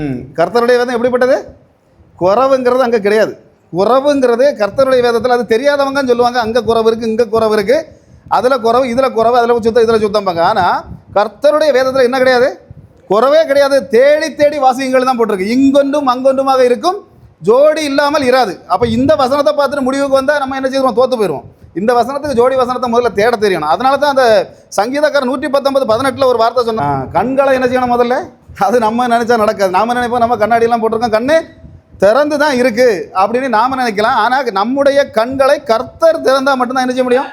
ம் கர்த்தருடைய வேதம் எப்படிப்பட்டது? குறவுங்கிறது அங்கே கிடையாது. குறவுங்கிறது கர்த்தருடைய வேதத்தில் அது தெரியாதவங்கன்னு சொல்லுவாங்க. அங்கே குறவு இருக்குது இங்கே குறவு இருக்குது அதில் குறவு இதில் குறவு அதில் சுத்தம் இதில் சுத்தம்பாங்க. ஆனால் கர்த்தருடைய வேதத்தில் என்ன கிடையாது? குறவே கிடையாது. தேடி தேடி வாசியங்கள் தான் போட்டிருக்கு. இங்கொன்றும் அங்கொன்றுமாக இருக்கும். ஜோடி இல்லாமல் இராது. அப்போ இந்த வசனத்தை பார்த்துட்டு முடிவுக்கு வந்தால் நம்ம என்ன செய்வோம்? தோற்று போயிடுவோம். இந்த வசனத்துக்கு ஜோடி வசனத்தை முதல்ல தேட தெரியணும். அதனால தான் அந்த சங்கீதக்காரர் நூற்றி பத்தொன்பது பதினெட்டில் ஒரு வார்த்தை சொன்னான். கண்களை என்ன செய்யணும் முதல்ல? அது நம்ம நினச்சா நடக்காது. நாம் நினைப்போம் நம்ம கண்ணாடியெல்லாம் போட்டிருக்கோம் கண்ணு திறந்து தான் இருக்குது அப்படின்னு நாம நினைக்கலாம். ஆனால் நம்முடைய கண்களை கர்த்தர் திறந்தால் மட்டும்தான் என்ன செய்ய முடியும்?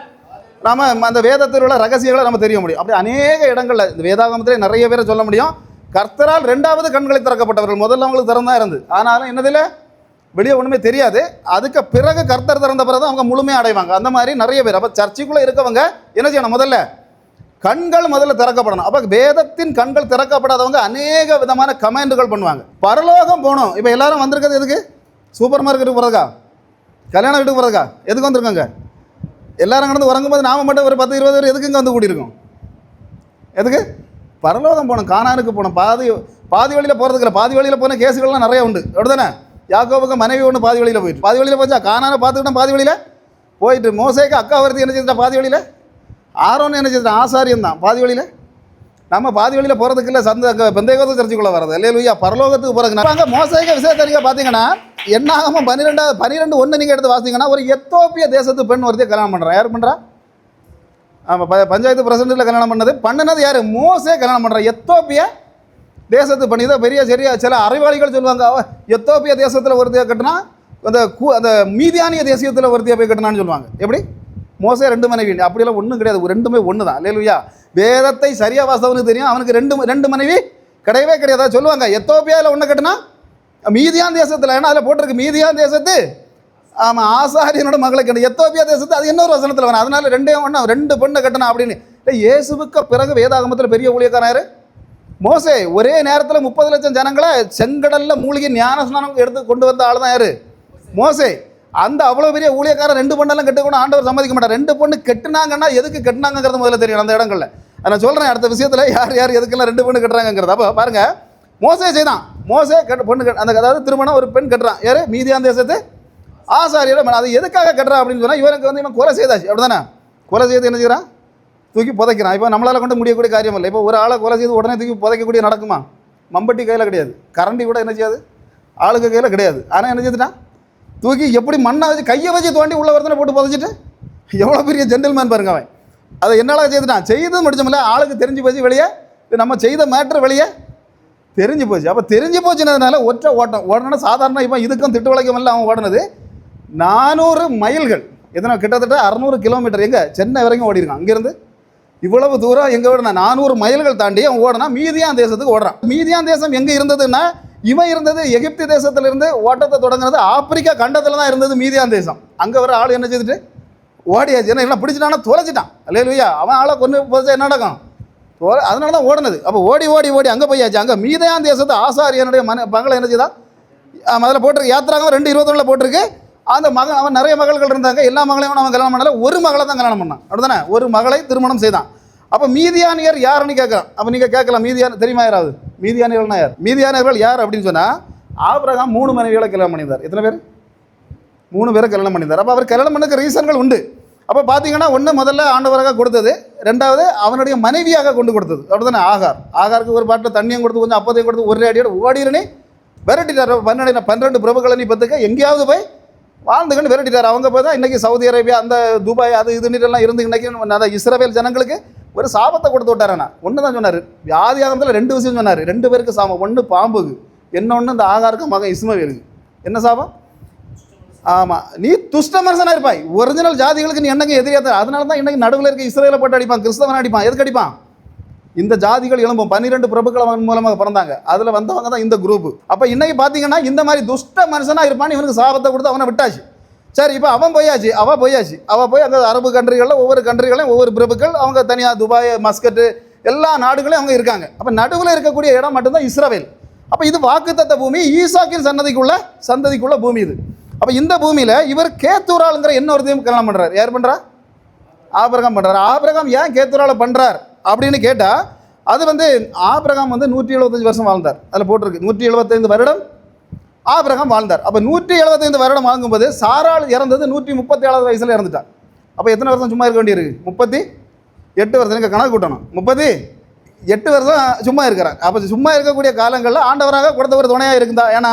நாம் அந்த வேதத்தில் உள்ள ரகசியங்களை நம்ம தெரிய முடியும். அப்படி அநேக இடங்களில் இந்த வேதாகமத்திலே நிறைய பேரை சொல்ல முடியும். கர்த்தரால் ரெண்டாவது கண்களை திறக்கப்பட்டவர்கள் முதல்ல அவங்களுக்கு திறந்தா இருந்து. ஆனாலும் என்னதில் வெளியே ஒன்றுமே தெரியாது. அதுக்கு பிறகு கர்த்தர் திறந்த பிறகு தான் அவங்க முழுமையாக அடைவாங்க. அந்த மாதிரி நிறைய பேர். அப்போ சர்ச்சைக்குள்ளே இருக்கவங்க என்ன செய்யணும் முதல்ல? கண்கள் முதல்ல திறக்கப்படணும். அப்போ வேதத்தின் கண்கள் திறக்கப்படாதவங்க அநேக விதமான கமெண்டுகள் பண்ணுவாங்க. பரலோகம் போகணும். இப்போ எல்லாரும் வந்திருக்கிறது எதுக்கு? சூப்பர் மார்க்கெட்டுக்கு போகிறதுக்கா கல்யாண வீட்டுக்கு போகிறதுக்கா எதுக்கு வந்திருக்காங்க? எல்லாரும் கடந்து உறங்கும்போது நாம மட்டும் ஒரு பத்து இருபது பேர் எதுக்கு இங்கே வந்து கூடியிருக்கோம்? எதுக்கு? பரலோகம் போகணும். கானானுக்கு போகணும். பாதி பாதி வழியில் போகிறதுக்கு இல்லை. பாதி வழியில் போன கேஸுகள்லாம் நிறைய உண்டு. அப்படிதானே? யாக்கோவுக்கு மனைவி ஒன்று பாதி வழியில் போயிட்டு. பாதி வழியில் போச்சா? கானானை பார்த்துக்கிட்டோம் பாதி வழியில். போயிட்டு. மோசைக்கு அக்கா வருது என்ன செஞ்சுட்டா பாதி வழியில்? ஆரோன்னு என்ன செஞ்சுட்டான் ஆசாரியம் தான். பாதி வழியில்? நம்ம பாதி வழியில் போகிறதுக்கு இல்லை சந்த அங்கே பெந்தைகோத சர்ச்சுக்குள்ளே வர்றது. இல்லையா பரலோகத்துக்கு போகிறதுக்கு அங்கே மோசைக்க விசேஷத்தறிக்கை பார்த்தீங்கன்னா என்னாகம பன்னிரெண்டாவது பன்னிரெண்டு ஒன்று நீங்கள் எடுத்து வாசிங்கன்னா ஒரு எத்தோப்பிய தேசத்து பெண் ஒருத்தைய கல்யாணம் பண்ணுறா யார் பண்ணுறா ஆமாம் ப பஞ்சாயத்து பிரசிடண்ட்டில் கல்யாணம் பண்ணது. பண்ணினது யார்? மோசே கல்யாணம் பண்ணுறா எத்தோப்பிய தேசத்து பண்ணி தான் பெரிய சரியா சில அறிவாளிகள் சொல்லுவாங்க. எத்தோப்பிய தேசத்தில் ஒருத்தையாக கட்டினா அந்த கூ அந்த மீதியானிய தேசியத்தில் ஒருத்தையாக போய் கட்டினான்னு சொல்லுவாங்க. எப்படி? மோசே ரெண்டு மனைவி. அப்படியெல்லாம் ஒன்றும் கிடையாது. ரெண்டுமே ஒன்று தான் இல்லையா வேதத்தை சரியாக வாசவனுக்கு தெரியும். அவனுக்கு ரெண்டு ரெண்டு மனைவி கிடையவே கிடையாது. சொல்லுவாங்க. எத்தோப்பியாவில் ஒன்று கட்டினா? மீதியான் தேசத்தில். ஏன்னா அதில் போட்டிருக்கு. மீதியான் தேசத்து ஆமாம் ஆசாரியனோட மகளை கண்டு எத்தோப்பியா தேசத்து அது இன்னொரு வசனத்தில் வரும். அதனால ரெண்டே ஒன்று ரெண்டு பொண்ணை கட்டணும் அப்படின்னு. இல்லை இயேசுவுக்கு பிறகு வேதாகமத்தில் பெரிய ஊழியக்காரர் மோசே. ஒரே நேரத்தில் முப்பது லட்சம் ஜனங்களை செங்கடலில் மூலிகை ஞானஸ்நானம் எடுத்து கொண்டு வந்த ஆள் தான் யார்? மோசே. அந்த அவ்வளோ பெரிய ஊழியக்காரன் ரெண்டு பொண்ணெல்லாம் கெட்டுக்கணும் ஆண்டவர் சம்மதிக்க மாட்டார். ரெண்டு பொண்ணு கட்டுனாங்கன்னா எதுக்கு கெட்டினாங்கிறது முதல்ல தெரியும் அந்த இடங்களில். அதை நான் சொல்கிறேன் அடுத்த விஷயத்தில் யார் யார் எதுக்கெல்லாம் ரெண்டு பொண்ணு கட்டுறாங்கிறது அப்போ பாருங்கள் மோசே செய்தான். மோசே கட்டு பொண்ணு கட்டு அந்த அதாவது திருமணம் ஒரு பெண் கட்டுறான். யார்? மீதியான் தேசத்து ஆசாரியோட மன அது எதுக்காக கட்டுறான் அப்படின்னு சொன்னால் இவனுக்கு வந்து இவன் கொலை செய்தாச்சு. அப்படிதானே கொலை செய்து என்ன செய்கிறான் தூக்கி புதைக்கிறான். இப்போ நம்மளால் கொண்டு முடியக்கூடிய காரியம் இல்லை இப்போ ஒரு ஆளை கொலை செய்து உடனே தூக்கி புதைக்கக்கூடிய நடக்குமா? மம்பட்டி கையில் கிடையாது. கரண்டி கூட என்ன செய்யாது? ஆளுக்கு கையில் கிடையாது. ஆனால் என்ன செய்துட்டான்? தூக்கி எப்படி மண்ணை வச்சு கையை வச்சு தோண்டி உள்ள ஒருத்தனை போட்டு புதைச்சிட்டு எவ்வளோ பெரிய ஜென்டில்மேன் பாருங்க அவன். அதை என்னால் செய்துட்டான் செய்து முடிச்சோம்ல ஆளுக்கு தெரிஞ்சு போச்சு வெளியே. இது நம்ம செய்த மேட்ரு வெளியே. தெரிஞ்சு போச்சு. அப்போ தெரிஞ்சு போச்சுனதுனால ஒற்றை ஓட்டம். ஓடனா சாதாரண இப்போ இதுக்கும் திட்டு வளைக்கமில்ல அவன் ஓடினது. நானூறு மைல்கள். எத்தனை கிட்டத்தட்ட அறநூறு கிலோமீட்டர். எங்கே? சென்னை வரைக்கும் ஓடிருக்கான் அங்கேருந்து இவ்வளவு தூரம் எங்கே ஓடினா? நானூறு மைல்கள் தாண்டி அவன் ஓடனா மீதியான் தேசத்துக்கு ஓடுறான். மீதியான் தேசம் எங்கே இருந்ததுன்னா இவன் இருந்தது எகிப்து தேசத்திலிருந்து ஓட்டத்தை தொடங்கினது ஆப்பிரிக்கா கண்டத்தில் தான் இருந்தது மீதியான் தேசம். அங்கே வர ஆள் என்ன செய்துட்டு? ஓடியாச்சு. என்ன எல்லாம் பிடிச்சிட்டானா தொலைச்சிட்டான். அல்லையா அவன் ஆளை கொண்டு போச்சா என்ன நடக்கும்? அதனால தான் ஓடினது. அப்போ ஓடி ஓடி ஓடி அங்கே போயாச்சு. அங்கே மீதியான் தேசத்து ஆசாரியனுடைய மன மகளை என்ன செய்தான் அதில் போட்டிருக்கு. யாத்திராங்க ரெண்டு இருபத்தொன்னில் போட்டிருக்கு. அந்த மகன் அவன் நிறைய மகள்கள் இருந்தாங்க. எல்லா மகளையும் அவன் கல்யாணம் பண்ணல. ஒரு மகளை தான் கல்யாணம் பண்ணான். அப்படிதானே ஒரு மகளை திருமணம் செய்தான். அப்போ மீதியானியர் யாருன்னு கேட்கலாம். அப்போ நீங்கள் கேட்கலாம் மீதியான தெரியுமா யாராவது மீதியானியர்கள்னா யார்? மீதியானியர்கள் யார் அப்படின்னு சொன்னால் ஆபிரகாம் மூணு மனைவிகளை கல்யாணம் பண்ணியிருந்தார். எத்தனை பேர்? மூணு பேரை கல்யாணம் பண்ணியிருந்தார். அப்போ அவர் கல்யாணம் பண்ணக்கு ரீசன்கள் உண்டு. அப்போ பார்த்தீங்கன்னா ஒன்று முதல்ல ஆண்டவராக கொடுத்தது ரெண்டாவது அவனுடைய மனைவியாக கொண்டு கொடுத்தது. அப்படிதானே ஆகார். ஆகாருக்கு ஒரு பாட்டில் தண்ணியும் கொடுத்து கொஞ்சம் அப்போதையும் கொடுத்து ஒரே அடியோட ஓடினே விரட்டிட்டார். பன்னெண்டு பன்னிரெண்டு பிரபுக்களை நீ பத்துக்க எங்கேயாவது போய் வாழ்ந்துக்கன்னு விரட்டிட்டார். அவங்க போய் தான் இன்றைக்கி சவுதி அரேபியா அந்த துபாய் அது இதுன்னு எல்லாம் இருந்து இன்றைக்கி அந்த இஸ்ரவேல் ஜனங்களுக்கு ஒரு சாபத்தை கொடுத்து விட்டாரண்ணா. ஒன்று தான் சொன்னார். வியாதி ஆகத்தில் ரெண்டு விஷயம் சொன்னார். ரெண்டு பேருக்கு சாபம். ஒன்று பாம்புக்கு. இன்னொன்று இந்த ஆகாருக்கு மகன் இஸ்மவேலுக்கு என்ன சாபம்? ஆமாம் நீ துஷ்ட மனுஷனாக இருப்பாய். ஒரிஜினல் ஜாதிகளுக்கு நீ என்னங்க எதிரியாத அதனால தான் இன்னைக்கு நடுவில் இருக்க இஸ்ரேலை போட்டு அடிப்பான் கிறிஸ்தவன் அடிப்பான். எதுக்கு அடிப்பான்? இந்த ஜாதிகள் எழும்பும். பன்னிரெண்டு பிரபுக்கள் அவன் மூலமாக பிறந்தாங்க. அதில் வந்தவங்க தான் இந்த குரூப் அப்போ இன்னைக்கு பார்த்தீங்கன்னா இந்த மாதிரி துஷ்ட மனுஷனாக இருப்பான்னு இவனுக்கு சாபத்தை கொடுத்து அவனை விட்டாச்சு. சரி இப்போ அவன் போயாச்சு அவள் போயாச்சு. அவள் போய் அந்த அரபு கண்ட்ரிகளில் ஒவ்வொரு கண்ட்ரிகளையும் ஒவ்வொரு பிரபுக்கள் அவங்க தனியாக துபாய் மஸ்கட்டு எல்லா நாடுகளையும் அவங்க இருக்காங்க. அப்போ நடுவில் இருக்கக்கூடிய இடம் மட்டும்தான் இஸ்ரவேல். அப்போ இது வாக்குத்தத்த பூமி ஈசாக்கின் சன்னதிக்குள்ள சந்ததிக்குள்ள பூமி இது. அப்போ இந்த பூமியில் இவர் கேத்தூராளுங்கிற இன்னொருத்தையும் கல்யாணம் பண்ணுறார் யார் பண்ணுறா ஆபிரகாம் பண்ணுறார் ஆபிரகாம் ஏன் கேத்துரால பண்ணுறார் அப்படின்னு கேட்டால் அது வந்து ஆபிரகாம் வந்து நூற்றி எழுபத்தஞ்சு வருஷம் வாழ்ந்தார். அதில் போட்டிருக்கு. நூற்றி எழுபத்தைந்து வருடம் ஆபிரகாம் வாழ்ந்தார். அப்போ நூற்றி எழுபத்தைந்து வருடம் வாங்கும்போது சாரால் இறந்தது நூற்றி முப்பத்தி ஏழாவது வயசில் இறந்துட்டார். அப்போ எத்தனை வருஷம் சும்மா இருக்க வேண்டியிருக்கு? முப்பத்தி எட்டு வருஷம். எனக்கு கணக்கு கூட்டணும். முப்பத்தி எட்டு வருஷம் சும்மா இருக்கிறாங்க அப்போ சும்மா இருக்கக்கூடிய காலங்களில் ஆண்டவராக கொடுத்தவர் துணையாக இருந்தா. ஏன்னா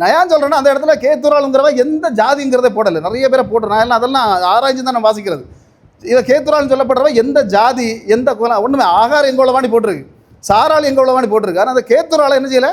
நான் சொல்கிறேன்னா அந்த இடத்துல கேத்துராளுங்கிறவ எந்த ஜாதிங்கிறதே போடலை. நிறைய பேரை போட்டு நான் எல்லாம் அதெல்லாம் ஆராய்ச்சி தான் நான் வாசிக்கிறது. இதை கேத்துராள்னு சொல்லப்படுறவ எந்த ஜாதி எந்த குலம் ஒன்றுமே ஆகாரம் எங்கே உள்ளவாணி போட்டிருக்கு. சாரால் எங்கே உள்ளவாணி போட்டிருக்கு. ஆனால் அந்த கேத்துராளை என்ன செய்யலை?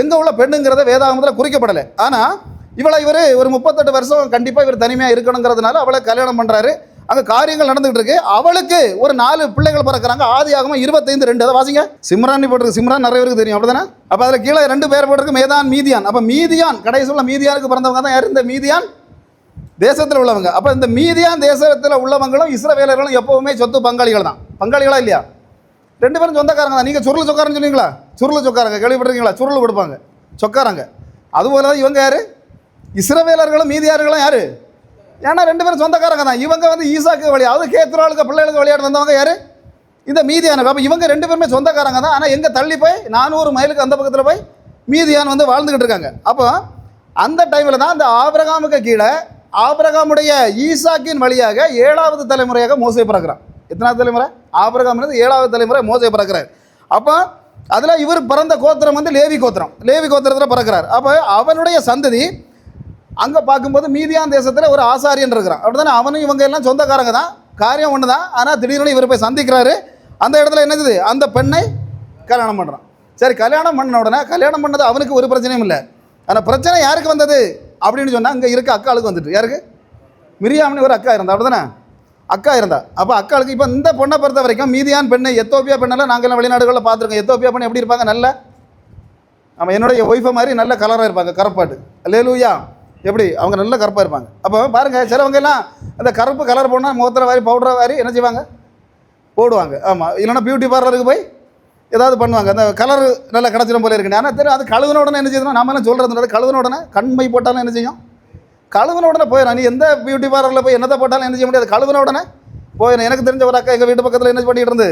எங்கே உள்ள பெண்ணுங்கிறத வேதாகமத்தில் குறிக்கப்படலை. ஆனால் இவளை இவர் ஒரு முப்பத்தெட்டு வருஷம் கண்டிப்பாக இவர் தனிமையாக இருக்கணுங்கிறதுனால அவளை கல்யாணம் பண்ணுறாரு அங்கே காரியங்கள் நடந்துகிட்டு இருக்கு. அவளுக்கு ஒரு நாலு பிள்ளைகள் பிறக்கிறாங்க. ஆதி ஆகமாக இருபத்தைந்து ரெண்டு. அதை வாசிங்க. சிம்ரான் போட்டிருக்கு. சிம்ரான் நிறைய பேருக்கு தெரியும். அப்படிதானே? அப்போ அதில் கீழே ரெண்டு பேர் போட்டிருக்கு. மேதான் மீதியான். அப்போ மீதியான் கடைசியில் மீதியானுக்கு பிறந்தவங்க தான் யார்? இந்த மீதியான் தேசத்தில் உள்ளவங்க. அப்போ இந்த மீதியான் தேசத்தில் உள்ளவங்களும் இஸ்ரவேலர்களும் எப்பவுமே சொத்து பங்காளிகள் தான். பங்காளிகளா இல்லையா? ரெண்டு பேரும் சொந்தக்காரங்க தான். நீங்கள் சுருள் சொக்காரன்னு சொன்னீங்களா? சுருள் சொக்காரங்க கேள்விப்பட்டிருக்கீங்களா? சுருள் கொடுப்பாங்க. சொக்காரங்க. அதுபோல இவங்க யார்? இஸ்ரவேலர்களும் மீதியார்களும் யார்? ஏன்னா ரெண்டு பேரும் சொந்தக்காரங்க தான். இவங்க வந்து ஈசாக்கு வழி அது கேத்துறாளுக்கு பிள்ளைகளுக்கு விளையாட்டு வந்தவங்க யார்? இந்த மீதியான. அப்போ இவங்க ரெண்டு பேருமே சொந்தக்காரங்க தான். ஆனால் எங்கே தள்ளி போய் நானூறு மைலுக்கு அந்த பக்கத்தில் போய் மீதியான் வந்து வாழ்ந்துக்கிட்டு இருக்காங்க. அப்போ அந்த டைமில் தான் அந்த ஆபிரகாமுக்கு கீழே ஆபிரகாமுடைய ஈசாக்கின் வழியாக ஏழாவது தலைமுறையாக மோசை பிறக்கிறான். எத்தனாவது தலைமுறை? ஆபிரகாம்லேருந்து ஏழாவது தலைமுறை மோசை பிறக்கிறார். அப்போ அதில் இவர் பிறந்த கோத்திரம் வந்து லேவி கோத்திரம். லேவி கோத்திரத்தில் பிறக்கிறார். அப்போ அவனுடைய சந்ததி அங்கே பார்க்கும்போது மீதியான் தேசத்தில் ஒரு ஆசாரியன் இருக்கிறான். அப்படிதானே அவனும் இவங்க எல்லாம் சொந்தக்காரங்க தான். காரியம் ஒன்று தான் ஆனால் திடீர்னு இவர் போய் சந்திக்கிறாரு. அந்த இடத்துல என்னது அந்த பெண்ணை கல்யாணம் பண்ணுறான் சரி கல்யாணம் பண்ண உடனே கல்யாணம் பண்ணது அவனுக்கு ஒரு பிரச்சனையும் இல்லை. ஆனால் பிரச்சனை யாருக்கு வந்தது? அப்படின்னு சொன்னால் அங்கே இருக்க அக்காளுக்கு வந்துட்டு. யாருக்கு? மிரியாம்னு ஒரு அக்கா இருந்தா. அப்படிதானே அக்கா இருந்தா. அப்போ அக்காளுக்கு இப்போ இந்த பொண்ணை பொறுத்த வரைக்கும் மீதியான் பெண்ணை எத்தோப்பியா பெண்ணெல்லாம் நாங்கள்லாம் வெளிநாடுகளில் பார்த்துருக்கோம். எத்தோப்பியா பெண் எப்படி இருப்பாங்க? நல்ல ஆமாம் என்னுடைய ஒய்ஃபை மாதிரி நல்ல கலராக இருப்பாங்க கரப்பாட்டு. லேலூயா எப்படி? அவங்க நல்ல கருப்பாக இருப்பாங்க. அப்போ பாருங்கள் சிலவங்க எல்லாம் அந்த கருப்பு கலர் போனால் முகத்தில் வாரி பவுடரை வாரி என்ன செய்வாங்க? போடுவாங்க. ஆமாம் இல்லைன்னா பியூட்டி பார்லருக்கு போய் ஏதாவது பண்ணுவாங்க. அந்த கலர் நல்லா கிடச்சிடும் போல இருக்குன்னு ஆனால் தெரியும் அது கழுவுன உடனே என்ன செய்யணும் நம்ம என்ன சொல்கிறது கழுவுன உடனே கண்மை போட்டாலும் என்ன செய்யும்? கழுவுன உடனே போயிடும் நீ எந்த பியூட்டி பார்லரில் போய் என்னத்தை போட்டாலும் என்ன செய்ய முடியாது. கழுவுன உடனே போயிடும் எனக்கு தெரிஞ்ச ஒரு அக்கா எங்கள் வீட்டு பக்கத்தில் என்ன பண்ணிட்டு இருந்து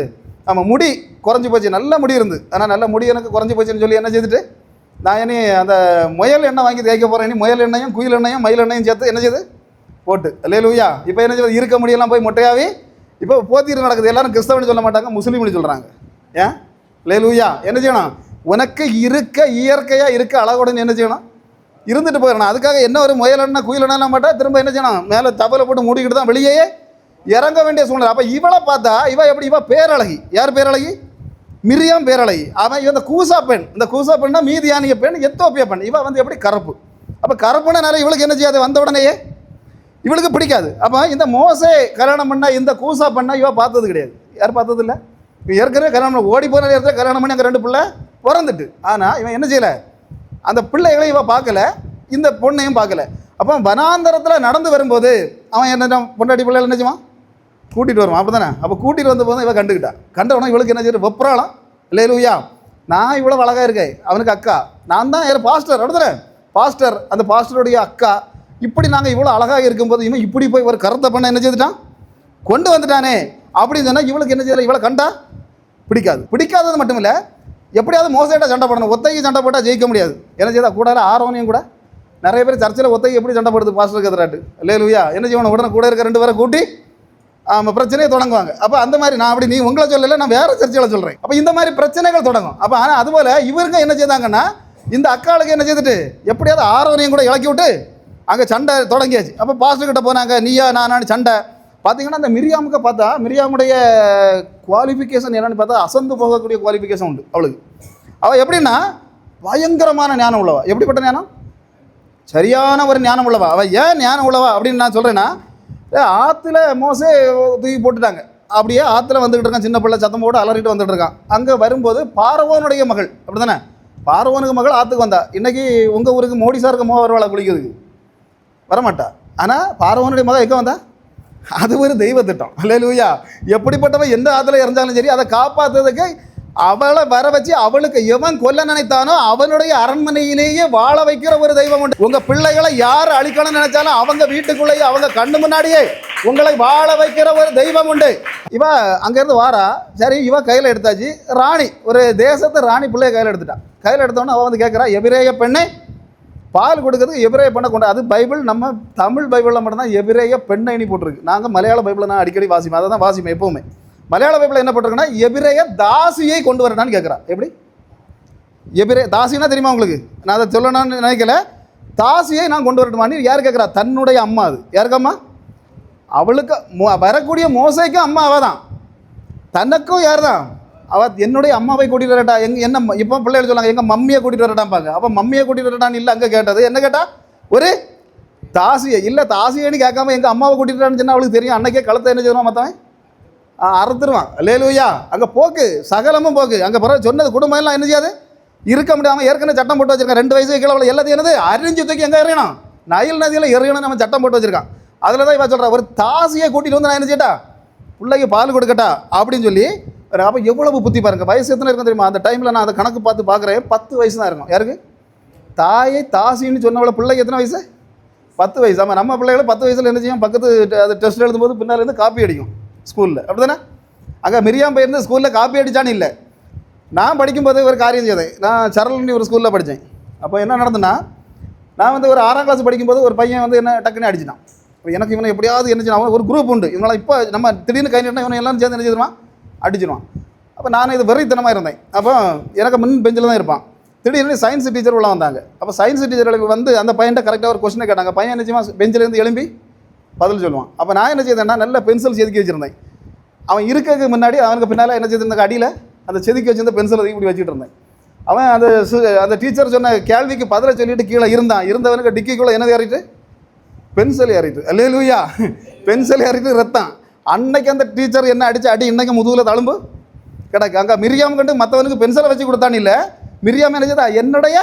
ஆமாம் முடி குறைஞ்சி போச்சு. நல்ல முடி இருந்து. ஆனால் நல்ல முடி எனக்கு குறைஞ்சி போச்சுன்னு சொல்லி என்ன செய்துட்டு நான் இனி அந்த முயல் எண்ணெய் வாங்கி தேய்க்க போகிறேன் இனி முயல் எண்ணெயும் குயில் எண்ணெயும் மயில் எண்ணெயும் சேர்த்து என்ன செய்யுது போட்டு. அல்லே லூயா இப்போ என்ன செய்யுது இருக்க முடியெல்லாம் போய் மொட்டையாவி இப்போ போத்தீர் நடக்குது. எல்லாரும் கிறிஸ்தவனு சொல்ல மாட்டாங்க முஸ்லீம்னு சொல்கிறாங்க ஏன்? லே லூயா என்ன செய்யணும்? உனக்கு இருக்க இயற்கையாக இருக்க அழகுடன் என்ன செய்யணும்? இருந்துட்டு போயிடணும் அதுக்காக என்ன ஒரு முயலன்னா எண்ணெய் மாட்டா திரும்ப என்ன செய்யணும்? மேலே தவலை போட்டு மூடிக்கிட்டு தான் வெளியே இறங்க வேண்டிய சூழ்நிலை. அப்போ இவளை பார்த்தா இவ எப்படி இவ பேரழகி. யார் பேரழகி? மிரியாம் பேரழகி. அவன் இவன் இந்த கூசா பெண். இந்த கூசா பெண்ணா மீதியானிய பெண் எத்தோப்பிய பெண். இவ வந்து எப்படி கருப்பு? அப்போ கருப்புனா நிறைய இவளுக்கு என்ன செய்யாது? வந்த உடனேயே இவளுக்கு பிடிக்காது. அப்போ இந்த மோசே கல்யாணம் பண்ணால் இந்த கூசா பண்ணால் இவள் பார்த்தது கிடையாது. யார் பார்த்தது இல்லை? இப்போ ஏற்கனவே கல்யாணம் ஓடி போன நேரத்தில் கல்யாணம் பண்ணி அங்கே ரெண்டு பிள்ளை பிறந்துட்டு. ஆனால் இவன் என்ன செய்யலை? அந்த பிள்ளைகளை இவன் பார்க்கல இந்த பொண்ணையும் பார்க்கல. அப்போ வனாந்தரத்தில் நடந்து வரும்போது அவன் என்ன பொண்டாட்டி பிள்ளைகள் என்ன செய்வான் கூட்டிகிட்டு வருவான். அப்போ தானே அப்போ கூட்டிகிட்டு வந்த போது இவன் கண்டுக்கிட்டா கண்ட உடனே இவளுக்கு என்ன செய்யுது வெப்புறாளாம். இல்லை லூயா நான் இவ்வளோ அழகாக இருக்கேன். அவனுக்கு அக்கா. நான் தான் யார் பாஸ்டர். அப்படிதானே பாஸ்டர் அந்த பாஸ்டருடைய அக்கா. இப்படி நாங்கள் இவ்வளோ அழகாக இருக்கும்போது இவன் இப்படி போய் ஒரு கருத்தை பண்ண என்ன செய்துட்டான்? கொண்டு வந்துட்டானே. அப்படின்னு சொன்னால் இவளுக்கு என்ன செய்யலை? இவ்வளோ கண்டா? பிடிக்காது. பிடிக்காதது மட்டும் இல்லை எப்படியாவது மோசடியாக சண்டை போடணும். ஒத்தைக்கு சண்டை போட்டால் ஜெயிக்க முடியாது. என்ன செய்தால் கூட ஆர்வனையும் கூட நிறைய பேர் சர்ச்சில் ஒத்தைக்கு எப்படி சண்டை போடுது? பாஸ்டருக்கு கதிராட்டு இல்லை லுவியா என்ன செய்யணும் உடனே கூட இருக்க ரெண்டு பேரை கூட்டி ஆமாம் பிரச்சனையை தொடங்குவாங்க. அப்போ அந்த மாதிரி நான் அப்படி நீ உங்களை சொல்லலை நான் வேறு சர்ச்சையில் சொல்கிறேன் அப்போ இந்த மாதிரி பிரச்சனைகள் தொடங்கும். அப்போ ஆனால் அதுபோல் இவருங்க என்ன செய்தாங்கன்னா இந்த அக்காளுக்கு என்ன செய்துட்டு எப்படியாவது ஆரோனையும் கூட இழக்கி விட்டு அங்கே சண்டை தொடங்கியாச்சு. அப்போ பாஸ்டர் கிட்ட போனாங்க நீயா நானான்னு சண்டை. பார்த்தீங்கன்னா அந்த மிரியாமுக்கு பார்த்தா மிரியாமுடைய குவாலிஃபிகேஷன் என்னென்னு பார்த்தா அசந்து போகக்கூடிய குவாலிஃபிகேஷன் உண்டு அவளுக்கு. அவள் எப்படின்னா பயங்கரமான ஞானம் உள்ளவா. எப்படிப்பட்ட ஞானம்? சரியான ஒரு ஞானம் உள்ளவா. அவள் ஏன் ஞானம் உள்ளவா அப்படின்னு நான் சொல்கிறேன்னா ஆற்றுல மோசே தூக்கி போட்டுட்டாங்க. அப்படியே ஆற்றுல வந்துகிட்டு இருக்கான் சின்ன பிள்ளை சத்தம் போட்டு அலறிட்டு வந்துட்டு இருக்கான். அங்கே வரும்போது பார்வோனுடைய மகள் அப்படி தானே பார்வோனுக்கு மகள் ஆற்றுக்கு வந்தா. இன்னைக்கு உங்கள் ஊருக்கு மோடி சாருக்கு மோ வருவாளா குளிக்கிறதுக்கு? வரமாட்டா. ஆனால் பார்வோனுடைய மகள் எங்கே வந்தா? அது ஒரு தெய்வ திட்டம் அல்லேலூயா. எப்படிப்பட்டவன் எந்த ஆற்றுல இறந்தாலும் சரி அதை காப்பாற்றுறதுக்கு அவளை வர வச்சு அவளுக்கு எவன் கொல்ல நினைத்தானோ அவனுடைய அரண்மனையிலேயே வாழ வைக்கிற ஒரு தெய்வம் உண்டு. உங்க பிள்ளைகளை யார் அழிக்கணும்னு நினைச்சாலும் அவங்க வீட்டுக்குள்ளேயே அவங்க கண்ணு முன்னாடியே உங்களை வாழ வைக்கிற ஒரு தெய்வம் உண்டு. இவ அங்கேருந்து வாரா சரி இவ கையில் எடுத்தாச்சு. ராணி ஒரு தேசத்தை ராணி பிள்ளைய கையில் எடுத்துட்டான் கையில் எடுத்தோன்னே அவன் வந்து கேட்குறா எபிரேய பெண்ணு பால் கொடுக்கறதுக்கு எபிரேய பெண்ணை கொண்டு அது பைபிள் நம்ம தமிழ் பைபிளில் மட்டும்தான் எபிரேய பெண்ணைனி போட்டிருக்கு. நாங்கள் மலையாள பைபிளை நான் அடிக்கடி வாசிப்பேன். அதை தான் வாசிப்பேன் எப்போவுமே. மலையாள பைபிளில் என்ன போட்டிருக்குன்னா எபிரேய தாசியை கொண்டு வரட்டான்னு கேட்குறா எப்படி? எபிரே தாசினா தெரியுமா உங்களுக்கு? நான் அதை சொல்லணும்னு நினைக்கல. தாசியை நான் கொண்டு வரட்டுமான்னு யார் கேட்குறா தன்னுடைய அம்மா அது. யாருக்கு அம்மா? அவளுக்கு மோ- வரக்கூடிய மோசைக்கும் அம்மா அவள் தான் தனக்கும் யார் தான் அவ என்னுடைய அம்மாவை கூட்டிட்டு வரட்டா? எங்க என்ன இப்போ பிள்ளைகள் சொல்லாங்க எங்க மம்மியை கூட்டிட்டு வரட்டாம்பாங்க அப்ப மம்மியை கூட்டிட்டு வரட்டான்னு இல்லை அங்கே கேட்டது. என்ன கேட்டா? ஒரு தாசியை. இல்லை தாசியன்னு கேட்காம எங்கள் அம்மாவை கூட்டிட்டு வரான்னு சொன்னா அவளுக்கு தெரியும். அன்னைக்கே கழுத்தை என்ன செய்வான் மற்றவன் அறுத்துருவான். லேலுயா அங்கே போக்கு. சகலமும் போக்கு. அங்கே பிறகு சொன்னது குடும்பம் எல்லாம் என்ன செய்யாது? இருக்க முடியாமல் ஏற்கனவே சட்டம் போட்டு வச்சிருக்கான். ரெண்டு வயசு கீழே உள்ள எல்லாத்தையும் என்னது? அறிஞ்சு தூக்கி எங்கே எறியணும்? நயல் நதியில் எறியணும் நம்ம சட்டம் போட்டு வச்சிருக்கான். அதில் தான் இவன் சொல்கிறா ஒரு தாசியை கூட்டிட்டு வந்து நான் என்ன செய்யட்டா? பிள்ளைக்கு பால் கொடுக்கட்டா? அப்படின்னு சொல்லி அப்போ எவ்வளவு புத்தி பாருங்க. வயசு எத்தனை இருக்கும் தெரியுமா? அந்த டைமில் நான் அதை கணக்கு பார்த்து பார்க்குறேன். பத்து வயசு தான் இருக்கும். யாருக்கு? தாயை தாசின்னு சொன்னவள பிள்ளைக்கு எத்தனை வயசு? பத்து வயசு. ஆமாம் நம்ம பிள்ளைகளை பத்து வயசில் என்ன செய்யும்? பக்கத்து அது டெஸ்ட் எழுதும்போது பின்னாலேருந்து காப்பி அடிக்கும் ஸ்கூலில் அப்படிதானே அங்கே மிரியாம் போயிருந்து ஸ்கூலில் காப்பி அடித்தான்னு இல்லை. நான் படிக்கும்போது ஒரு காரியம் செய்தேன். நான் சரளனி ஒரு ஸ்கூலில் படித்தேன் அப்போ என்ன நடந்துன்னா நான் வந்து ஒரு ஆறாம் கிளாஸ் படிக்கும்போது ஒரு பையன் வந்து என்ன டக்குன்னு அடிச்சிட்டான். எனக்கு இவனை எப்படியாவது என்ன செய்யணும்? அவன் ஒரு குரூப் உண்டு. இவங்களாம் இப்போ நம்ம திடீர்னு கை நீட்டினா இவனை எல்லாம் சேர்ந்து என்ன செய்வான் அடிச்சிடுவான். அப்போ நான் இது வெறித்தனமாக இருந்தேன். அப்போ எனக்கு முன் பெஞ்சில் தான் இருப்பான். திடீர்னு சயின்ஸ் டீச்சர் உள்ள வந்தாங்க. அப்போ சயின்ஸ் டீச்சர்களுக்கு வந்து அந்த பையன்ட்ட கரெக்டாக ஒரு கொஸ்டினை கேட்டாங்க. பையன் என்ன செய்வான்? பெஞ்சிலேருந்து எழும்பி பதில் சொல்லுவான். அப்போ நான் என்ன செய்தேன்னா நல்ல பென்சில் செதுக்கி வச்சுருந்தேன். அவன் இருக்கிறதுக்கு முன்னாடி அவனுக்கு பின்னால் என்ன செய்திருந்த அடியில் அந்த செதுக்கி வச்சிருந்த பென்சிலை இப்படி வச்சுட்டு இருந்தேன். அவன் அந்த சு- அந்த டீச்சர் சொன்ன கேள்விக்கு பதிலை சொல்லிட்டு கீழே இருந்தான். இருந்தவனுக்கு டிக்கிக்குள்ளே என்னது ஏறிட்டு? பென்சில் ஏறிட்டு. அல்லே லூயா பென்சில் ஏறிட்டு ரத்தம். அன்னைக்கு அந்த டீச்சர் என்ன அடிச்சு அடி இன்னைக்கு முதுகில் தழும்பு? கிடக்கு. அங்கே மிரியாம் கண்டு மற்றவனுக்கு பென்சிலை வச்சு கொடுத்தான்னு இல்லை. மிரியாம் என்ன செய்தா? என்னுடைய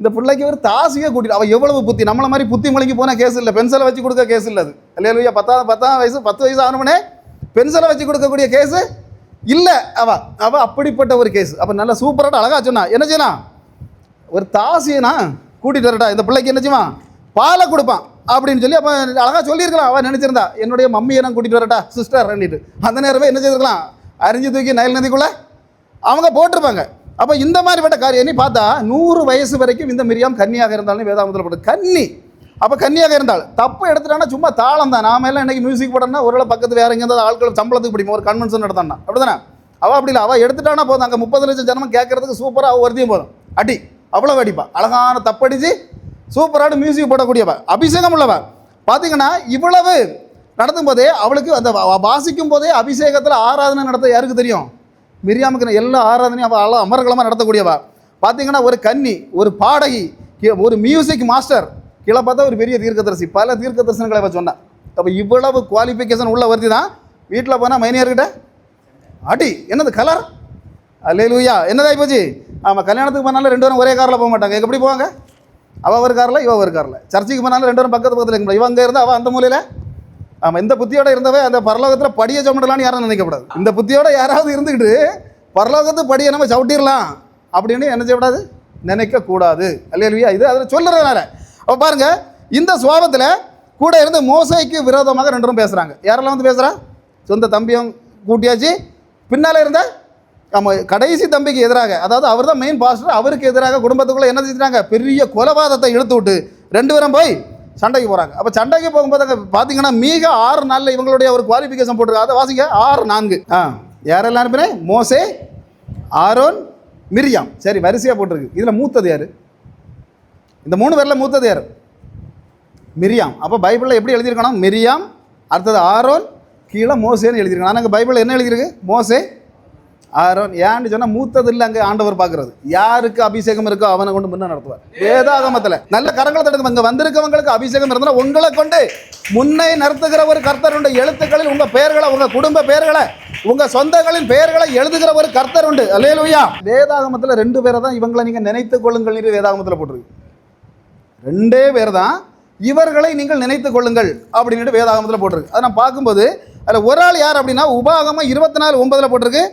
இந்த பிள்ளைக்கு ஒரு தாசியை கூட்டிட்டு அவள் எவ்வளவு புத்தி? நம்மளை மாதிரி புத்தி மொழிக்கு போனால் கேஸ் இல்லை. பென்சிலை வச்சு கொடுக்க கேஸ் இல்லை அது. பத்தாம் பத்தாம் வயசு பத்து வயசு ஆனவனே பென்சிலை வச்சு கொடுக்கக்கூடிய கேஸு இல்லை அவ. அவ அப்படிப்பட்ட ஒரு கேஸ் அப்போ நல்லா சூப்பராக அழகா சொன்னா. என்ன செய்யணும் ஒரு தாசியனா கூட்டிட்டு வரட்டா. இந்த பிள்ளைக்கு என்ன செய்வான்? பாலை கொடுப்பான். அப்படின்னு சொல்லி அப்போ அழகாக சொல்லியிருக்கலாம். அவன் நினச்சிருந்தா. என்னுடைய மம்மியை நான் கூட்டிகிட்டு வரட்டா சிஸ்டர் அப்படின்ட்டு அந்த நேரமே என்ன செய்திருக்கலாம்? அரிஞ்சு தூக்கி நயல் நதிக்குள்ளே அவங்க போட்டிருப்பாங்க. அப்போ இந்த மாதிரிப்பட்ட காரியம் நீ பார்த்தா நூறு வயசு வரைக்கும் இந்த மிரியாம் கன்னியாக இருந்தாலும் வேதாமத்தில் போட்டு கன்னி. அப்போ கன்னியாக இருந்தால் தப்பு எடுத்துட்டானா சும்மா தாளம் தான். நாம எல்லாம் இன்றைக்கி மியூசிக் போட்டோம்னா ஒரு பக்கத்து வேறு எங்கேயாவது ஆட்கள் சம்பளத்துக்கு பிடிக்கும் ஒரு கன்வென்ஷன் நடத்தானா அப்படிதானே? அவள் அப்படி இல்லை. அவள் எடுத்துட்டானா போதும். அங்கே முப்பது லட்சம் ஜனமும் கேட்கறதுக்கு சூப்பராக அவள் வருதியும் போதும். அடி அவ்வளோ அடிப்பா. அழகான தப்படிச்சு சூப்பரான மியூசிக் போடக்கூடியவ அபிஷேகம் உள்ளவ பார்த்தீங்கன்னா இவ்வளவு நடத்தும் போதே அவளுக்கு அந்த வாசிக்கும் போதே அபிஷேகத்தில் ஆராதனை நடத்த யாருக்கு தெரியும்? மிரியாமுக்கு எல்லா ஆராதனையும் அவள் அழ அமர்கலமாக நடத்தக்கூடியவா. பார்த்தீங்கன்னா ஒரு கன்னி ஒரு பாடகி ஒரு மியூசிக் மாஸ்டர் கீழே பார்த்தா ஒரு பெரிய தீர்க்கதரிசி. பல தீர்க்க தரிசனங்களை அவள் சொன்னான். அப்போ இவ்வளவு குவாலிஃபிகேஷன் உள்ள வருது தான் வீட்டில் போனால் மைனியர்கிட்ட? அடி என்னது கலர் அல்லேலூயா என்னதாகி போச்சு ஆமாம் கல்யாணத்துக்கு போனாலும் ரெண்டு பேரும் ஒரே காரில் போக மாட்டாங்க. எப்படி போவாங்க? அவள் ஒரு காரில் இவள் ஒரு காரில். சர்ச்சுக்கு போனாலும் ரெண்டு பேரும் பக்கத்து பக்கத்தில் இருக்க இவங்க இருந்தால் அவள் அந்த மூலையில். ஆமாம் இந்த புத்தியோட இருந்தவ அந்த பரலோகத்தில் படியை சமட்டலான்னு யாரும் நினைக்கக்கூடாது இந்த புத்தியோட யாராவது இருந்துக்கிட்டு பரலோகத்து படியை நம்ம சவுட்டிடலாம் அப்படின்னு என்ன செய்யக்கூடாது? நினைக்கக்கூடாது. அல்லேலூயா இது அதில் சொல்லுறதுனால அப்போ பாருங்கள் இந்த சுவாபத்தில் கூட இருந்து மோசைக்கு விரோதமாக ரெண்டு பேரும் பேசுகிறாங்க யாரெல்லாம் வந்து பேசுகிறா சொந்த தம்பியும் கூட்டியாச்சு. பின்னால் இருந்த ஆமாம் கடைசி தம்பிக்கு எதிராக அதாவது அவர் தான் மெயின் பாஸ்டர் அவருக்கு எதிராக குடும்பத்துக்குள்ளே என்ன செஞ்சுட்டாங்க? பெரிய கொலவாதத்தை இழுத்து விட்டு ரெண்டு பேரும் போய் சண்டைக்கு போகிறாங்க அப்போ சண்டைக்கு போகும்போது அங்கே பார்த்தீங்கன்னா மிக ஆறு நாளில் இவங்களுடைய ஒரு குவாலிஃபிகேஷன் போட்டிருக்காங்க அதை வாசிங்க. ஆறு நான்கு. ஆ யாரெல்லாம் இருப்பினே மோசே ஆரோன் மிரியாம். சரி வரிசையாக போட்டிருக்கு. இதில் மூத்தது யார்? இந்த மூணு பேரில் மூத்தது யார்? மிரியாம். அப்போ பைபிளில் எப்படி எழுதியிருக்கணும்? மிரியாம் அடுத்தது ஆரோன் கீழே மோசேன்னு எழுதியிருக்கணும் ஆனால் பைபிளில் என்ன எழுதியிருக்கு? மோசே ஆரோன் ஏன்னு சொன்னால் மூத்தது இல்லை அங்கே ஆண்டவர் பார்க்குறது யாருக்கு அபிஷேகம் இருக்கோ அவனை கொண்டு முன்ன நடத்துவார். வேதாகமத்தில். நல்ல கரங்களை தடுக்கும். அங்கே வந்திருக்கவங்களுக்கு அபிஷேகம் இருந்தால் உங்களை கொண்டு முன்னே நடத்துகிற ஒரு கர்த்தர் உண்டு. எழுத்துக்களில் உங்கள் பெயர்களை உங்கள் குடும்ப பெயர்களை உங்கள் சொந்தங்களின் பெயர்களை எழுதுகிற ஒரு கர்த்தர் உண்டு. அல்லேலூயா. வேதாகமத்தில் ரெண்டு பேரை தான் இவங்களை நீங்கள் நினைத்து கொள்ளுங்கள் என்று வேதாகமத்தில் போட்டிருக்கு. ரெண்டே பேர் தான் இவர்களை நீங்கள் நினைத்து கொள்ளுங்கள் அப்படின்ட்டு வேதாகமத்தில் போட்டிருக்கு. அதை நான் பார்க்கும்போது அதில் ஒரு ஆள் யார் அப்படின்னா உபாகமாக இருபத்தி நாலு ஒன்பதில் போட்டிருக்கு.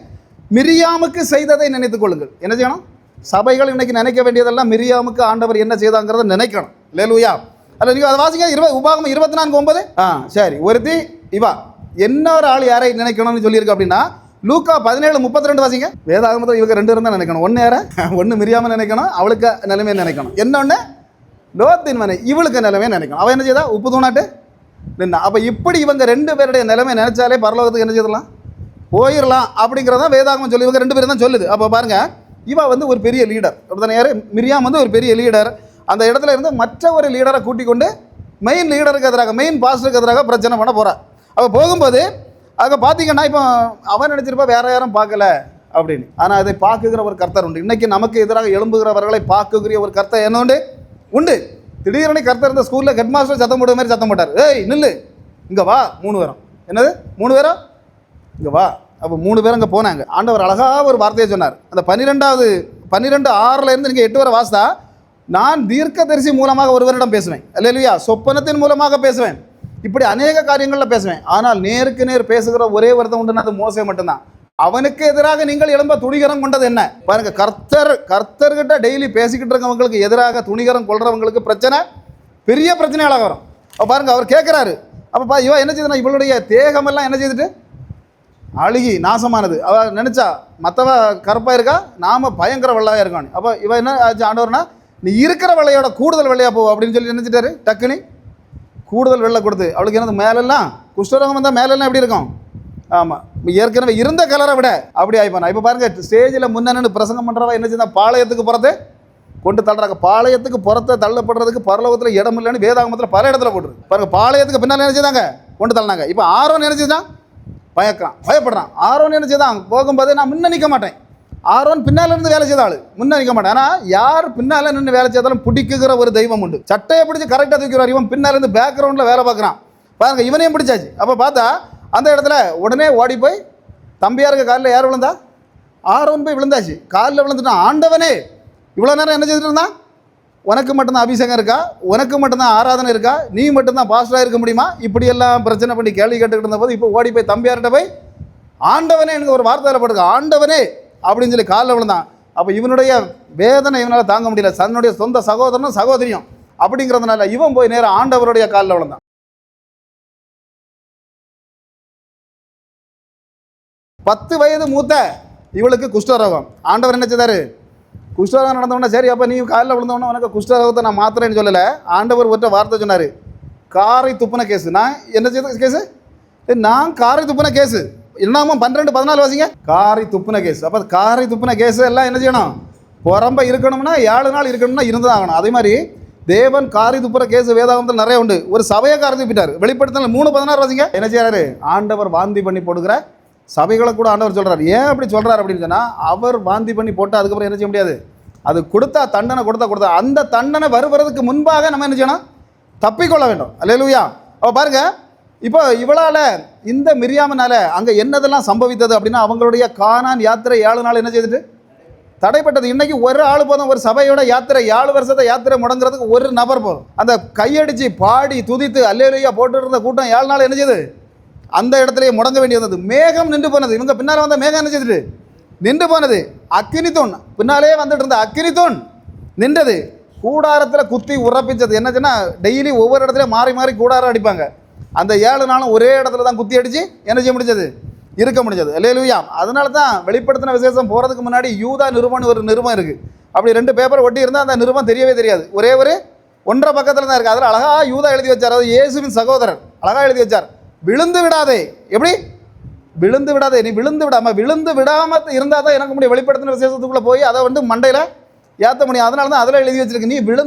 மிரியாமுக்கு செய்ததை நினைத்துக் கொள்ளுங்கள். என்ன செய்யணும்? சபைகள் இன்னைக்கு நினைக்க வேண்டியதெல்லாம் மிரியாமுக்கு ஆண்டவர் என்ன செய்தாங்கிறத நினைக்கணும். லேலுயா அதில் நீங்கள் அதை வாசிங்க. இருபது உபாகம் இருபத்தி நான்கு ஒன்பது? ஆ சரி. ஒருத்தி இவா. என்ன ஒரு ஆள் யாரை நினைக்கணும்னு சொல்லியிருக்கு அப்படின்னா லூக்கா பதினேழு முப்பத்தி ரெண்டு வாசிங்க. வேதாகமத்தில் இவங்க ரெண்டு இருந்தால் நினைக்கணும். ஒன்று யார? ஒன்று மிரியாமல் நினைக்கணும் அவளுக்கு நிலைமையை நினைக்கணும். என்னொன்று லோத்தின் மனை இவளுக்கு நிலைமையை நினைக்கணும். அவள் என்ன செய்தா? உப்பு தூணாட்டு நின்னா. அப்போ இப்படி இவங்க ரெண்டு பேருடைய நிலைமை நினைச்சாலே பரலோகத்துக்கு என்ன செய்யலாம் போயிடலாம் அப்படிங்கிறதான் வேதாகமம் சொல்லி இவங்க ரெண்டு பேரும் தான் சொல்லுது. அப்போ பாருங்க இவ வந்து ஒரு பெரிய லீடர் ஒருத்தன மிரியாம் வந்து ஒரு பெரிய லீடர் அந்த இடத்துல இருந்து மற்ற ஒரு லீடரை கூட்டிக் கொண்டு மெயின் லீடருக்கு எதிராக மெயின் பாஸ்டருக்கு எதிராக பிரச்சனை பண்ண போறா. அப்போ போகும்போது அங்கே பார்த்தீங்கன்னா இப்போ அவன் நினச்சிருப்பா வேற யாரும் பார்க்கல அப்படின்னு. ஆனால் அதை பார்க்குகிற ஒரு கர்த்தர் உண்டு. இன்றைக்கி நமக்கு எதிராக எழும்புகிறவர்களை பார்க்குகிற ஒரு கர்த்தர் என்ன உண்டு? உண்டு. திடீர்னு கர்த்தர் இருந்த ஸ்கூலில் ஹெட் மாஸ்டர் சத்தம் போடுற மாதிரி சத்தம் போட்டார். ஏய் நில்லு. இங்கே வா மூணு பேரும். என்னது? மூணு பேரும் இங்கே வா. அப்போ மூணு பேர் அங்கே போனாங்க. ஆண்டவர் அழகாக ஒரு வார்த்தையை சொன்னார். அந்த பன்னிரெண்டாவது பன்னிரெண்டு ஆறுலேருந்து நீங்கள் எட்டு வரை வாசித்தா நான் தீர்க்கதரிசி மூலமாக ஒருவரிடம் பேசுவேன். இல்லையா சொப்பனத்தின் மூலமாக பேசுவேன். இப்படி அநேக காரியங்களில் பேசுவேன். ஆனால் நேருக்கு நேர் பேசுகிற ஒரே ஒருத்தன் உண்டுனா அது மோசே மட்டும்தான். அவனுக்கு எதிராக நீங்கள் எழும்ப துணிகரம் கொண்டது என்ன? பாருங்க கர்த்தர் கர்த்தர்கிட்ட டெய்லி பேசிக்கிட்டு இருக்கவங்களுக்கு எதிராக துணிகரம் கொள்றவங்களுக்கு பிரச்சனை பெரிய பிரச்சனையாக வரும். அப்போ பாருங்க அவர் கேட்குறாரு அப்போ பா இவன் என்ன செய்யுதுன்னா இவளுடைய தேகமெல்லாம் என்ன செய்துட்டு அழுகி நாசமானது. அவ நினச்சா மற்றவ கருப்பாக இருக்கா? நாம் பயங்கர வெள்ளையாக இருக்கான் அப்போ இவன் என்ன ஆச்சு ஆண்டவர்னா நீ இருக்கிற வெள்ளையோட கூடுதல் வெள்ளையாக போ அப்படின்னு சொல்லி நினச்சிட்டாரு. டக்குனி கூடுதல் வெள்ளை கொடுத்து. அவளுக்கு என்னது மேலெல்லாம்? குஷ்டரோகம் வந்தால் மேலெல்லாம் எப்படி இருக்கும்? ஆமாம் ஏற்கனவே இருந்த கலரை விட அப்படி ஆகிப்பான் இப்போ பாருங்க ஸ்டேஜில் முன்னணி பிரசங்கம் பண்ணுறவா என்ன செய்தா பாளையத்துக்கு புறத்து கொண்டு தள்ளுறாங்க. பாளையத்துக்கு புறத்தை தள்ளப்படுறதுக்கு பரலோகத்தில் இடம் இல்லைன்னு வேதாகமத்தில் பல இடத்துல போட்டுருக்கு. பாருங்க பாளையத்துக்கு பின்னால் நினச்சிதாங்க கொண்டு தள்ளினாங்க. இப்போ ஆர்வம் என்ன பயக்கிறான் பயப்படுறான். ஆரோன் என்ன செய்தான்? போகும்போது நான் முன்ன நிற்க மாட்டேன். ஆரோன் பின்னால் இருந்து வேலை செய்த ஆள். முன்ன நிற்க மாட்டேன். ஆனால் யார் பின்னால் நின்று வேலை செய்தாலும் பிடிக்குகிற ஒரு தெய்வம் உண்டு. சட்டையை பிடிச்சி கரெக்டாக தூக்கிறார் இவன் பின்னால் இருந்து பேக்ரவுண்டில் வேலை பார்க்குறான். பாருங்க இவனையும் பிடிச்சாச்சு. அப்போ பார்த்தா அந்த இடத்துல உடனே ஓடி போய் தம்பியாருக்கு காலில் யார் விழுந்தா? ஆரோன் போய் விழுந்தாச்சு. காலில் விழுந்துட்டான். ஆண்டவனே இவ்வளோ நேரம் என்ன செஞ்சுட்டு இருந்தான்? உனக்கு மட்டும்தான் அபிஷேகம் இருக்கா? உனக்கு மட்டும்தான் ஆராதனை இருக்கா? நீ மட்டும்தான் பாஸ்டராக இருக்க முடியுமா? இப்படியெல்லாம் பிரச்சனை பண்ணி கேள்வி கேட்டுக்கிட்டு இருந்தபோது இப்போ ஓடி போய் தம்பியார்கிட்ட போய் ஆண்டவனே எனக்கு ஒரு வார்த்தை போட்டுக்க. ஆண்டவனே! அப்படின்னு சொல்லி காலில் விழுந்தான். அப்போ இவனுடைய வேதனை இவனால் தாங்க முடியல. தன்னுடைய சொந்த சகோதரனும் சகோதரியும். அப்படிங்கிறதுனால இவன் போய் நேரம் ஆண்டவருடைய காலில் விழுந்தான். பத்து வயது மூத்த இவளுக்கு குஷ்டரோகம். ஆண்டவர் என்ன செய்தாரு? குஷ்டரோகம் நடந்தவொடனே சரி அப்போ நீ காலில் விழுந்தவொடனே உனக்கு குஷ்டரோகத்தை நான் மாத்திரேன்னு சொல்லலை. ஆண்டவர் ஒற்ற வார்த்தை சொன்னார். காரை துப்புன கேஸு நான் என்ன செய்த கேஸு நான் காரை துப்புன கேஸு என்னமோ பன்னிரெண்டு பதினாலு வாசிங்க. காரை துப்புன கேஸ் அப்போ காரை துப்புன கேஸ் எல்லாம் என்ன செய்யணும்? புறம்ப இருக்கணும்னா ஏழு நாள் இருக்கணும்னா இருந்து தான் ஆகணும். அதே மாதிரி தேவன் காரி துப்புற கேஸ் வேதாகத்தில் நிறைய உண்டு. ஒரு சபையை காரி துப்பிட்டார். வெளிப்படுத்தினால் மூணு பதினாறு வாசிங்க. என்ன செய்யறாரு ஆண்டவர் வாந்தி பண்ணி போடுகிற சபைகளை கூட ஆண்டவர் சொல்கிறார் ஏன் அப்படி சொல்கிறார் அப்படின்னு சொன்னால் அவர் வாந்தி பண்ணி போட்டால் அதுக்கப்புறம் என்ன செய்ய முடியாது? அது கொடுத்தா தண்டனை கொடுத்தா கொடுத்தா. அந்த தண்டனை வருவதற்கு முன்பாக நம்ம என்ன செய்யணும்? தப்பிக்கொள்ள வேண்டும். அல்லேலூயா. அப்போ பாருங்க இப்போ இவளால் இந்த மிரியாமனால் அங்கே என்னதெல்லாம் சம்பவித்தது அப்படின்னா அவங்களுடைய காணான் யாத்திரை ஏழு நாள் என்ன செய்துட்டு? தடைப்பட்டது. இன்றைக்கி ஒரு ஆள் போதும் ஒரு சபையோட யாத்திரை ஏழு வருஷத்தை யாத்திரை முடங்குறதுக்கு ஒரு நபர் போதும். அந்த கையடித்து பாடி துதித்து அல்லேலூயா போட்டு இருந்த கூட்டம் ஏழு நாள் என்ன செய்யுது அந்த இடத்துலயே முடங்க வேண்டியது மேகம் நின்று போனது. இவங்க பின்னால் வந்த மேகம் என்ன செய்துட்டு நின்று போனது. அக்கினி தூண் பின்னாலே வந்துட்டு இருந்த அக்கினி தூண் நின்றது. கூடாரத்தில் குத்தி உறப்பிச்சது என்னச்சுன்னா டெய்லி ஒவ்வொரு இடத்துலையும் மாறி மாறி கூடாரம் அடிப்பாங்க. அந்த ஏழு நாளும் ஒரே இடத்துல தான் குத்தி அடித்து என்ன செய்ய முடிஞ்சது? இருக்க முடிஞ்சது. இல்லையா அதனால தான் வெளிப்படுத்தின விசேஷம் போகிறதுக்கு முன்னாடி யூதா நிருபம்னு ஒரு நிருபம் இருக்குது அப்படி ரெண்டு பேப்பர் ஒட்டி இருந்தால் அந்த நிருபம் தெரியவே தெரியாது. ஒரே ஒரு ஒன்றரை பக்கத்தில் தான் இருக்குது அதில் அழகாக யூதா எழுதி வச்சார். அது இயேசுவின் சகோதரர். அழகாக எழுதி வச்சார். விழுந்து விடாதே. எப்படி? விழுந்து விடாதே. நீ விழுந்து விடாம விழுந்து விடாம இருந்தால் தான் எனக்கு முடியும். வெளிப்படுத்தின விசேஷத்துக்குள்ளே போய் அதை வந்து மண்டையில் ஏற்ற முடியும். அதனால தான் அதில் எழுதி வச்சிருக்கு. நீ விழுந்து